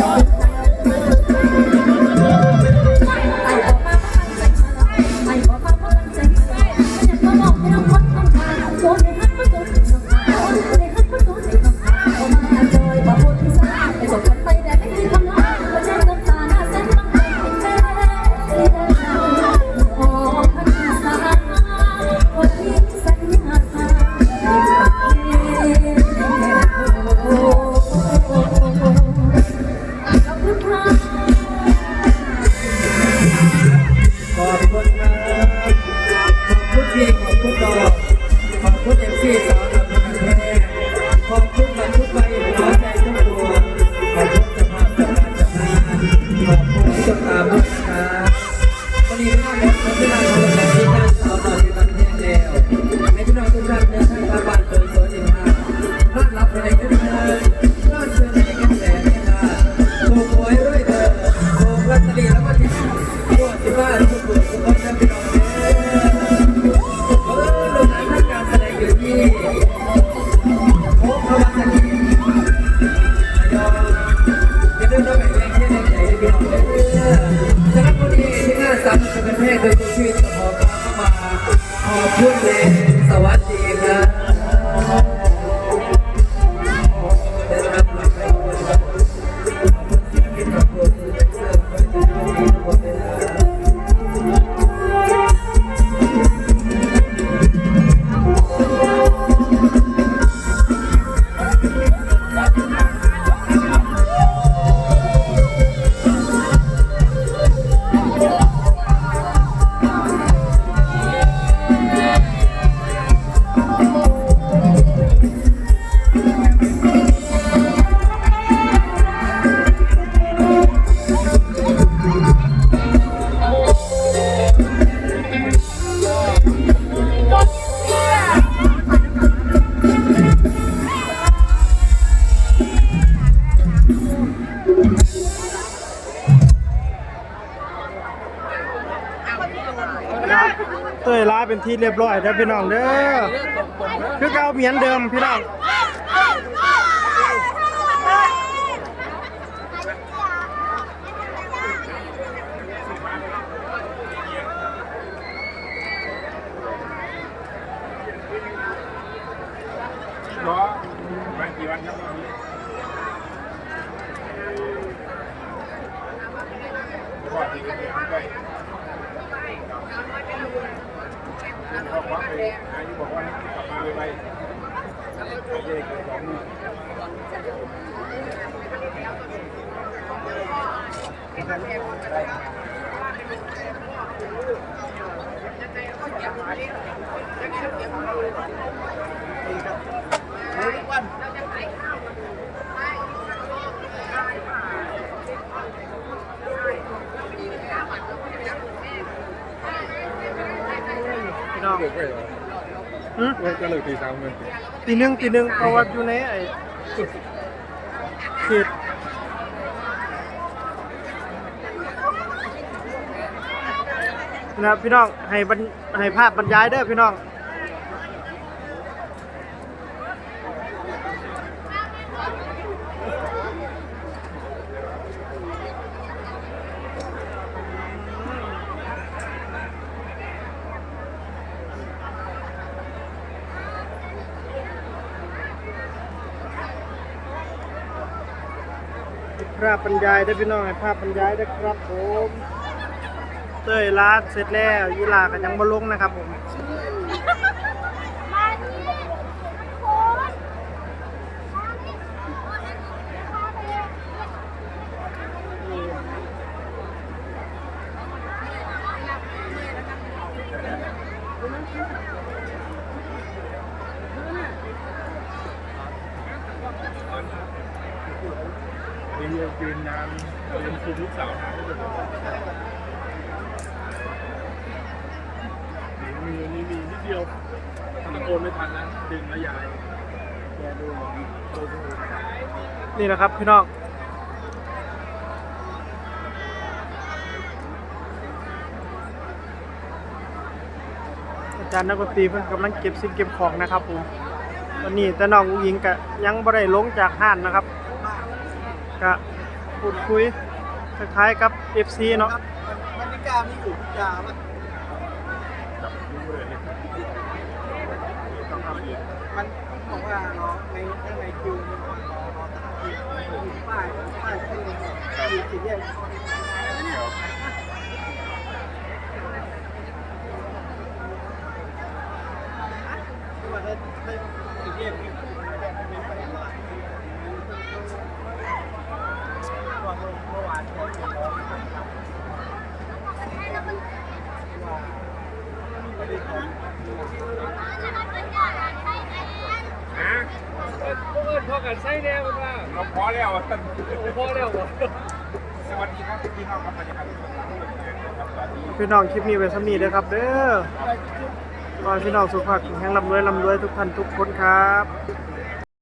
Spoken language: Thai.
Rock. ขอบคุณเลย เป็นที่เรียบร้อยแล้วพี่น้องเด้อคือเก่าเหมือนเดิมพี่น้องล้อมากี่วันครับรอบนี้ พ่อที่กันเดียวด้วยพ่อคว้าไปอายุบอกว่าให้กลับมาไปไปไปเย่เกิดสองมือพี่น้องเลิ กไปเหรอหืมเลิกก็เลิกตีสามเลยตีหนึ่งตีหนึ่งเพราะว่าอยู่ในไอ้เขตนะครับพี่น้องให้บรรให้ภาพบรรยายเด้อพี่น้อง ภาพบรรยายได้พี่น้องให้ภาพบรรยายได้ครับผมเต้ยลาดเสร็จแล้วยีลากันยังบ่ลงนะครับผม รีวินนานเป็นคุมลูกสาวหาไม่เจอมีมีมีนิดเดียวทำตะโกนไม่ทันนะดึงแล้วยายแกดูเหมือนโดนนี่นะครับพี่น้องอาจารย์นักดนตรีเพิ่นกำลังเก็บสิ่งเก็บของนะครับผมตอนนี้แต่น้องอุ๋งอิงก็ยังบ่ได้ลงจากห้านนะครับก็ พูดคุยคล้ายๆกับ FC เนาะมันนิกามีอยู่ยามันจับดูเลยต้องมันบอกว่าน้องในข้างในคิวมันรอรอตั้งคิวป้ายป้ายที่อยู่สี่แยกที่ว่าได้ได้สี่แยก ฮะพวกเอิญพอกันใช้แน่มันว่าเราพอแล้วพอแล้ววะสวัสดีครับพี่น้องครับบรรยากาศสดๆครับสวัสดีพี่น้องคลิปนี้ไว้สำนีเด้อครับเด้อขอให้พี่น้องสุขภาพแข็งแรงร่ำรวยร่ำรวยทุกท่านทุกคนครับ